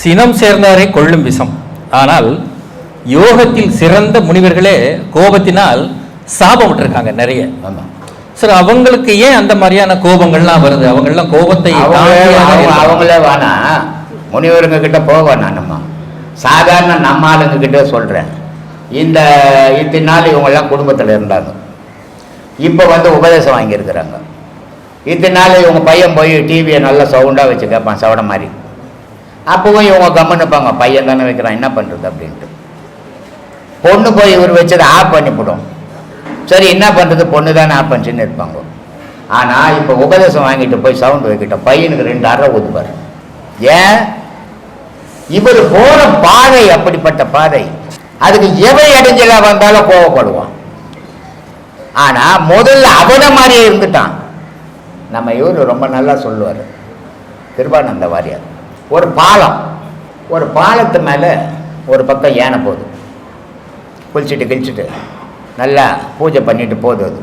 சினம் சேர்ந்தாரை கொள்ளும் விஷம். ஆனால் யோகத்தில் சிறந்த முனிவர்களே கோபத்தினால் சாபம் விட்டுருக்காங்க நிறைய சார் அவங்களுக்கு ஏன் அந்த மாதிரியான கோபங்கள்லாம் வருது? அவங்கெல்லாம் கோபத்தை. அவங்களே வேணா முனிவருங்க கிட்ட போக வேணாம் நம்ம. சாதாரண நம்ம ஆளுங்க கிட்ட சொல்கிறேன் இந்த இத்தனை நாள் இவங்கெல்லாம் குடும்பத்தில் இருந்தாங்க. இப்போ வந்து உபதேசம் வாங்கியிருக்கிறாங்க. இத்தனை நாள் இவங்க பையன் போய் டிவியை நல்லா சவுண்டாக வச்சு கேட்பான் சவட மாதிரி. அப்போவும் இவங்க கம்முன்னு இருப்பாங்க. பையன் தானே வைக்கிறான். என்ன பண்ணுறது அப்படின்ட்டு. பொண்ணு போய் இவர் வச்சதை ஆஃப் பண்ணிவிடும் சரி என்ன பண்ணுறது பொண்ணு தானே ஆஃப் பண்ணிச்சுன்னு இருப்பாங்க. ஆனால் இப்போ உபதேசம் வாங்கிட்டு போய் சவுண்ட் வைக்கிட்டோம் பையனுக்கு ரெண்டு அரை ஊதுவார் ஏன்? இவர் போற பாதை அப்படிப்பட்ட பாதை. அதுக்கு எவை இடைஞ்சலா வந்தாலும் கோவப்படுவான். ஆனா முதல்ல அவனை மாதிரியே இருந்துட்டான். நம்ம இவர் ரொம்ப நல்லா சொல்லுவார். திருவானந்த வாரியார். ஒரு பாலம். ஒரு பாலத்து மேலே ஒரு பக்கம் யானை போகுது. குளிச்சுட்டு கிழிச்சிட்டு நல்லா பூஜை பண்ணிட்டு போகுது அது.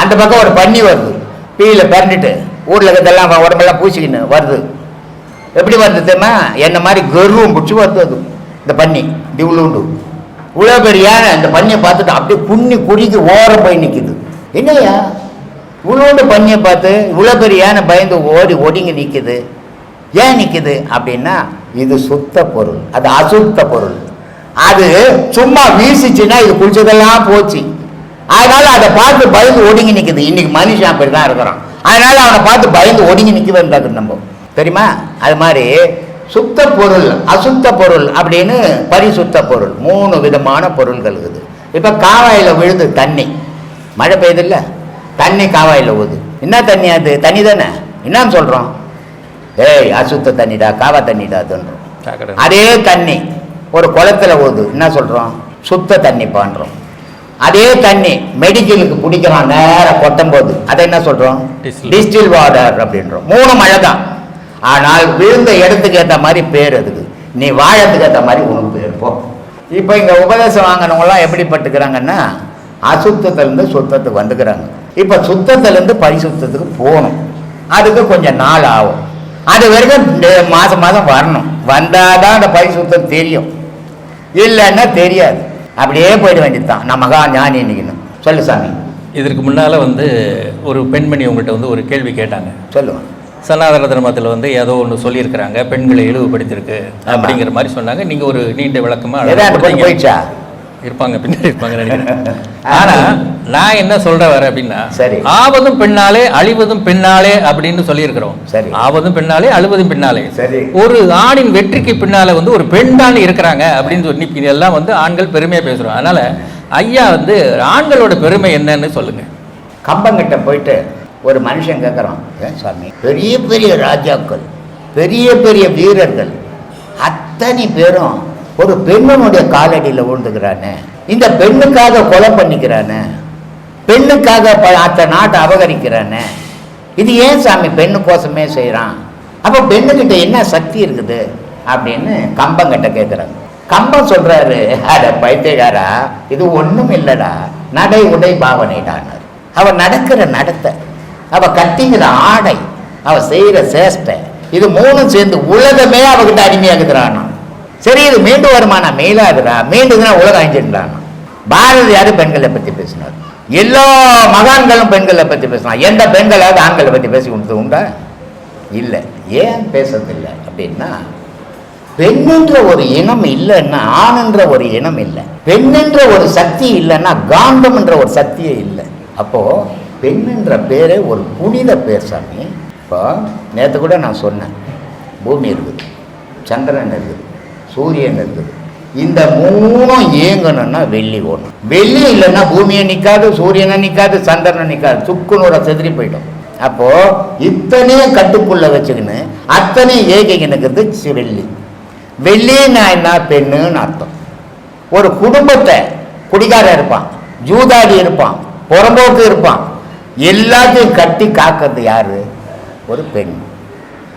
அந்த பக்கம் ஒரு பன்னி வருது. பீயில் பிறண்டுட்டு ஊரில் இருக்கிறதெல்லாம் உடம்பெல்லாம் பூசிக்கின்னு வருது. எப்படி வருது தெரியுமா? என்ன மாதிரி கர்வம் பிடிச்சி வருது அது இந்த பன்னி திவுளுண்டு இவ்வளோ பெரிய யானை இந்த பண்ணியை பார்த்துட்டு அப்படியே புண்ணி குடிக்கு ஓரம் போய் நிற்கிது என்னய்யா? இவ்வளோண்டு பண்ணியை பார்த்து இவ்வளோ பெரிய யானை பயந்து ஓடி ஒடுங்கி நிற்கிது ஏன் நிற்கிது அப்படின்னா இது சுத்த பொருள். அது அசுத்த பொருள். அது சும்மா வீசிச்சுன்னா இது குளிச்சதெல்லாம் போச்சு. அதனால அதை பார்த்து பயந்து ஒடுங்கி நிற்குது இன்னைக்கு மனுஷன் அப்படி தான் இருக்கிறான். அதனால அவனை பார்த்து பயந்து ஒடுங்கி நிற்க நம்ம. தெரியுமா? அது மாதிரி சுத்த பொருள் அசுத்த பொருள் அப்படின்னு பரிசுத்த பொருள். மூணு விதமான பொருள்கள் இருக்குது இப்போ காவாயில் விழுது தண்ணி. மழை பெய்யுது இல்லை தண்ணி காவாயில் ஊது. என்ன தண்ணி அது? தண்ணி தானே? என்னன்னு சொல்கிறோம் ஏய் அசுத்த தண்ணிடா காவா தண்ணிடா அதுன்றோம். அதே தண்ணி ஒரு குளத்துல ஊது என்ன சொல்றோம்? சுத்த தண்ணி பான்றோம். அதே தண்ணி மெடிக்கலுக்கு குடிக்கிறான் நேரா கொட்டும் போது அதை என்ன சொல்றோம்? Distill. டிஸ்டில் வாட்டர் அப்படின்றோம். மூணு மழை தான் ஆனால் விழுந்த இடத்துக்கு ஏற்ற மாதிரி பேர் அதுக்கு நீ வாழத்துக்கு ஏற்ற மாதிரி உனக்கு பேர். போ. இப்போ இங்க உபதேசம் வாங்கினவங்களாம் எப்படி பட்டுக்கிறாங்கன்னா அசுத்தத்திலேருந்து சுத்தத்துக்கு வந்துக்கிறாங்க. இப்போ சுத்தத்திலேருந்து பரிசுத்தத்துக்கு போகணும். அதுக்கு கொஞ்சம் நாள் ஆகும். அது வரைக்கும் மாசம் மாதம் வரணும். வந்தாதான் அந்த பரிசுத்தம் தெரியும். இல்லைன்னா தெரியாது. அப்படியே போயிட வேண்டியதுதான். நான் மகா ஞானி இன்னைக்குன்னு சொல்லு சாமி. இதற்கு முன்னால வந்து ஒரு பெண்மணி உங்கள்கிட்ட வந்து ஒரு கேள்வி கேட்டாங்க. சொல்லுவேன் சனாதன தர்மத்தில் வந்து ஏதோ ஒன்று சொல்லியிருக்கிறாங்க. பெண்களை இழிவுபடுத்தியிருக்கு. அப்படிங்கிற மாதிரி சொன்னாங்க. நீங்க ஒரு நீண்ட விளக்கமா ஏதா அந்த பொண்ணு போயிடுச்சா? இருப்பாங்க பின்னாடி இருப்பாங்க நினைக்கிறேன் ஆனா நான் என்ன சொல்ற வர அப்படின்னா சரி. ஆவதும் பெண்ணாலே அழிவதும் பெண்ணாலே அப்படின்னு சொல்லியிருக்கிறோம் சரி. ஆவதும் பெண்ணாலே அழுவதும் பெண்ணாலே சரி. ஒரு ஆணின் வெற்றிக்கு பின்னால வந்து ஒரு பெண் தான் இருக்கிறாங்க அப்படின்னு சொல்லி இதெல்லாம் வந்து ஆண்கள் பெருமையா பேசுறோம் அதனால ஐயா வந்து ஆண்களோட பெருமை என்னன்னு சொல்லுங்க கம்பங்கிட்ட போயிட்டு ஒரு மனுஷன் கேட்குறான் ஏன் சாமி பெரிய பெரிய ராஜாக்கள் பெரிய பெரிய வீரர்கள் அத்தனை பேரும் ஒரு பெண்ணுடைய காலடியில் விழுந்துக்கிறானே இந்த பெண்ணுக்காக கொலை பண்ணிக்கிறானே? பெண்ணுக்காக ப- அத்த நாட்டை அபகரிக்கிறானே? இது ஏன் சாமி பெண்ணுக்கோசமே செய்கிறான் அப்போ பெண்ணுக்கிட்ட என்ன சக்தி இருக்குது? அப்படின்னு கம்பங்கிட்ட கேட்குறாங்க கம்பம் சொல்கிறாரு அட பைத்தியகாரா இது ஒன்றும் இல்லைடா. நடை உடை பாவனைடானார். அவள் நடக்கிற நடத்தை அவள் கட்டிங்கிற ஆடை அவள் செய்கிற சேஷ்டை இது மூணும் சேர்ந்து உலகமே அவகிட்ட அடிமையாகுதுறானா சரி இது மீண்டு வருமானா மேலாகுதா மீண்டுதுன்னா உலகம் அழிஞ்சிடலானா பாரதியார் பெண்களை பற்றி பேசினார். எல்லா மகான்களும் பெண்களை பற்றி பேசினார் எந்த பெண்களாவது ஆண்களை பற்றி பேசி கொடுத்தது உண்டா? இல்லை. ஏன் பேசுறதில்லை? அப்படின்னா பெண்ணுன்ற ஒரு இனம் இல்லைன்னா ஆணுன்ற ஒரு இனம் இல்லை. பெண்ணுன்ற ஒரு சக்தி இல்லைன்னா காந்தம் என்ற ஒரு சக்தியே இல்லை. அப்போ பெண்ணுன்ற பேரே ஒரு புனித பேர் சாமி. இப்போ நேற்று கூட நான் சொன்னேன். பூமி இருக்குது. சந்திரன் இருக்குது. சூரியன் இருக்குது. இந்த மூணும் இயங்கணும்னா வெள்ளி ஓடணும் வெள்ளி இல்லைன்னா பூமியை நிற்காது சூரியனை நிற்காது சந்திரனை நிற்காது சுக்குனோட செதிரி போயிடும். அப்போது இத்தனையும் கட்டுக்குள்ளே வச்சுக்கின்னு அத்தனையும் ஏகிக்கினுக்கிறது வெள்ளி. வெள்ளின்னா என்ன? பெண்ணுன்னு அர்த்தம். ஒரு குடும்பத்தை குடிகாரன் இருப்பான் ஜூதாடி இருப்பான் புறம்போக்கு இருப்பான். எல்லாத்தையும் கட்டி காக்கிறது யாரு? ஒரு பெண்.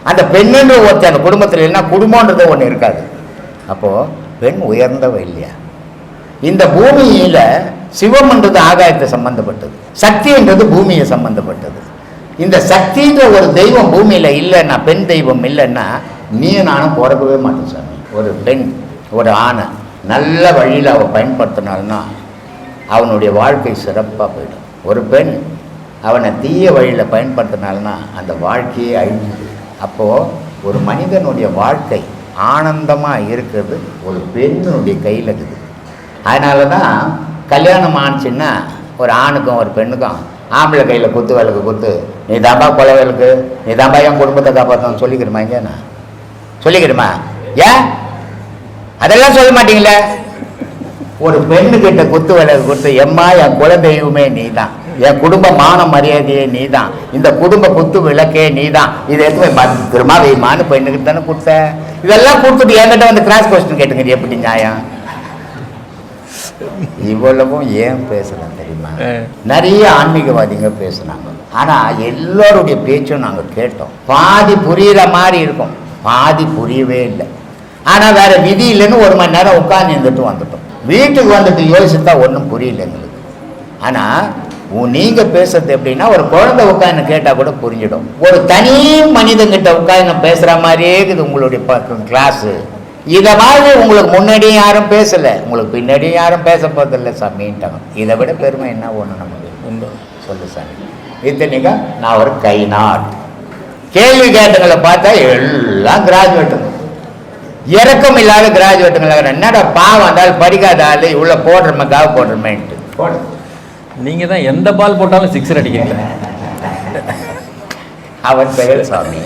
அந்த பெண்ணுன்ற ஒருத்தர் அந்த குடும்பத்தில் இல்லைன்னா குடும்பன்றது ஒன்று இருக்காது. அப்போது பெண் உயர்ந்தவ இல்லையா? இந்த பூமியில் சிவம்ன்றது ஆகாயத்தை சம்பந்தப்பட்டது. சக்தின்றது பூமியை சம்பந்தப்பட்டது. இந்த சக்தின்ற ஒரு தெய்வம் பூமியில் இல்லைன்னா பெண் தெய்வம் இல்லைன்னா நீ நானும் பிறக்கவே மாட்டோம் சாமி. ஒரு பெண் ஒரு ஆணை நல்ல வழியில் அவள் பயன்படுத்தினால்னா அவனுடைய வாழ்க்கை சிறப்பாக போயிடும். ஒரு பெண் அவனை தீய வழியில் பயன்படுத்தினால்னா அந்த வாழ்க்கையே அழிஞ்சு அப்போது ஒரு மனிதனுடைய வாழ்க்கை ஆனந்தமாக இருக்கிறது ஒரு பெண்ணுடைய கையில் இருக்குது. அதனால தான் கல்யாணம் ஆணுச்சுன்னா ஒரு ஆணுக்கும் ஒரு பெண்ணுக்கும் ஆம்பளை கையில் குத்து விளக்கு குத்து நீ தாம்பா கொலை விளக்கு நீ தாம்பா என் குடும்பத்தை காப்பாற்றணும் சொல்லிக்கிறமா இங்கே நான் சொல்லிக்கிறமா? ஏன்? அதெல்லாம் சொல்ல மாட்டீங்களே? ஒரு பெண்ணுக்கிட்ட குத்து விளக்கு கொடுத்து எம்மா என் குல தெய்வமே நீ தான் என் குடும்ப மான மரியாதையே நீ தான் இந்த குடும்ப குத்து விளக்கே நீ தான் இதை எடுத்து போய் பத்திரமா வைமான்னு பெண்ணுக்கிட்ட தானே கொடுத்த இதெல்லாம் கொடுத்துட்டு என்கிட்ட வந்து கிராஸ் கொஸ்டின் கேட்டுங்க எப்படி நியாயம்? இவ்வளவும் ஏன் பேசலாம் தெரியுமா? நிறைய ஆன்மீகவாதிங்க பேசுனாங்க. ஆனா எல்லாருடைய பேச்சும் நாங்க கேட்டோம். பாதி புரியுற மாதிரி இருக்கும். பாதி புரியவே இல்லை. ஆனா வேற விதி இல்லைன்னு ஒரு மணி நேரம் உட்கார்ந்து இருந்துட்டு வந்துட்டோம். வீட்டுக்கு வந்துட்டு யோசித்தா ஒன்றும் புரியல எங்களுக்கு. ஆனா உ- நீங்க பேசுறது எப்படின்னா ஒரு குழந்தை உட்காந்து கேட்டா கூட புரிஞ்சிடும். ஒரு தனி மனிதங்கிட்ட உட்காந்து பேசுற மாதிரியே இருக்குது உங்களுடைய கிளாஸ் இதை மாதிரி உங்களுக்கு முன்னாடியும் யாரும் பேசல. உங்களுக்கு பின்னாடியும் யாரும் பேச போறதில்ல சாமின்ட்டாங்க இதை விட பெருமை என்ன? ஒண்ணு நமக்கு. உண்டு. சொல்லு சாமி. இத்தனைக்கா நான் ஒரு கை நாட் கேள்வி கேட்டங்களை பார்த்தா எல்லாம் கிராஜுவேட்டுங்க இறக்கம் இல்லாத கிராஜுவேட்டுங்களா என்னடா பாவம் இருந்தாலும் படிக்காத ஆளு இவ்வளோ போடுறமே காவு போடுறமேன்ட்டு. போடு. நீங்கள் தான் எந்த பால் போட்டாலும் சிக்ஸர் அடிக்கிறீங்க. அவன் பெயர் சாமி.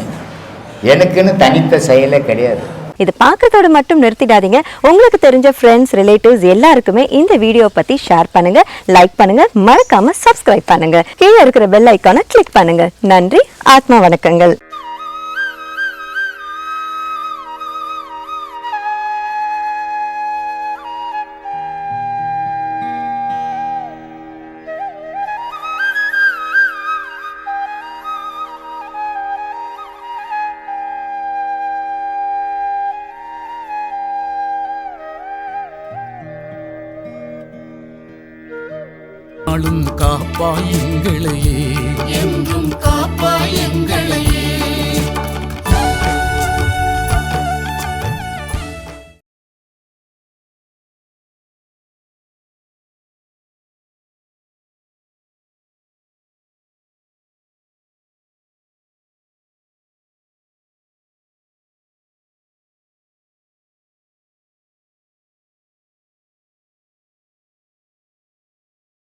எனக்குன்னு தனித்த செயலே கிடையாது. இது பார்க்கறதோட மட்டும் நிறுத்திடாதீங்க. உங்களுக்கு தெரிஞ்ச ஃப்ரெண்ட்ஸ் ரிலேட்டிவ்ஸ் எல்லாருக்குமே இந்த வீடியோ பத்தி ஷேர் பண்ணுங்க லைக் பண்ணுங்க மறக்காம சப்ஸ்கிரைப் பண்ணுங்க. கீழே இருக்கிற பெல் ஐக்கானை கிளிக் பண்ணுங்க. நன்றி ஆத்மா வணக்கங்கள். நாளும் காப்பாய் எங்கும் காப்பாய்